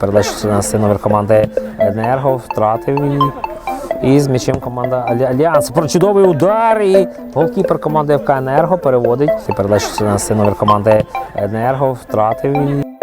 Передачу на номер команди Енерго втратив і, і з м'ячем команда Альянс. Про чудовий удар і голкіпер команди ФК Енерго переводить. Передачу на номер команди Енерго втратив і.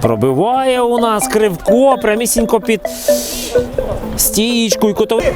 Пробиває у нас кривко, прямісінько під стієчку і кутовий.